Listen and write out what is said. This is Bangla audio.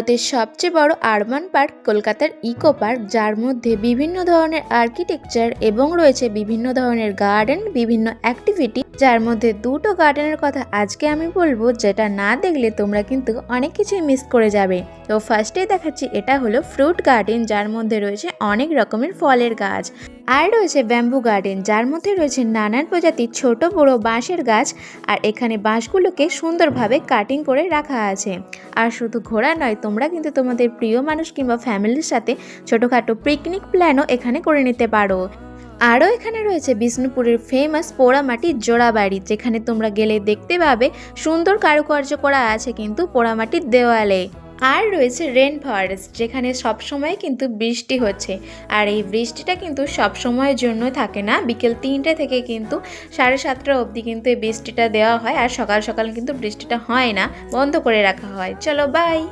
ভারতের সবচেয়ে বড় আরবান পার্ক, কলকাতার ইকো পার্ক, যার মধ্যে বিভিন্ন ধরনের আর্কিটেকচার এবং রয়েছে বিভিন্ন ধরনের গার্ডেন, বিভিন্ন অ্যাক্টিভিটি, যার মধ্যে দুটো গার্ডেনের কথা আজকে আমি বলব, যেটা না দেখলে তোমরা কিন্তু অনেক কিছুই মিস করে যাবে। তো ফার্স্টেই দেখাচ্ছি, এটা হলো ফ্রুট গার্ডেন যার মধ্যে রয়েছে অনেক রকমের ফলের গাছ। আর রয়েছে ব্যাম্বু গার্ডেন যার মধ্যে রয়েছে নানান প্রজাতির ছোট, বড় বাঁশের গাছ, আর এখানে বাঁশগুলোকে সুন্দরভাবে কাটিং করে রাখা আছে। আর শুধু ঘোরা নয়, তোমরা কিন্তু তোমাদের প্রিয় মানুষ কিংবা ফ্যামিলির সাথে ছোটোখাটো পিকনিক প্ল্যানও এখানে করে নিতে পারো। আরও এখানে রয়েছে বিষ্ণুপুরের ফেমাস পোড়ামাটির জোড়াবাড়ি, যেখানে তোমরা গেলে দেখতে পাবে সুন্দর কারুকার্য করা আছে কিন্তু পোড়ামাটির দেওয়ালে। আর রয়েছে রেন ফরেস্ট যেখানে সবসময় কিন্তু বৃষ্টি হচ্ছে। আর এই বৃষ্টিটা কিন্তু সব সময়ের জন্য থাকে না। বিকেল তিনটে থেকে কিন্তু সাড়ে সাতটা অবধি কিন্তু এই বৃষ্টিটা দেওয়া হয়। আর সকাল সকাল কিন্তু বৃষ্টিটা হয় না। বন্ধ করে রাখা হয়। চলো বাই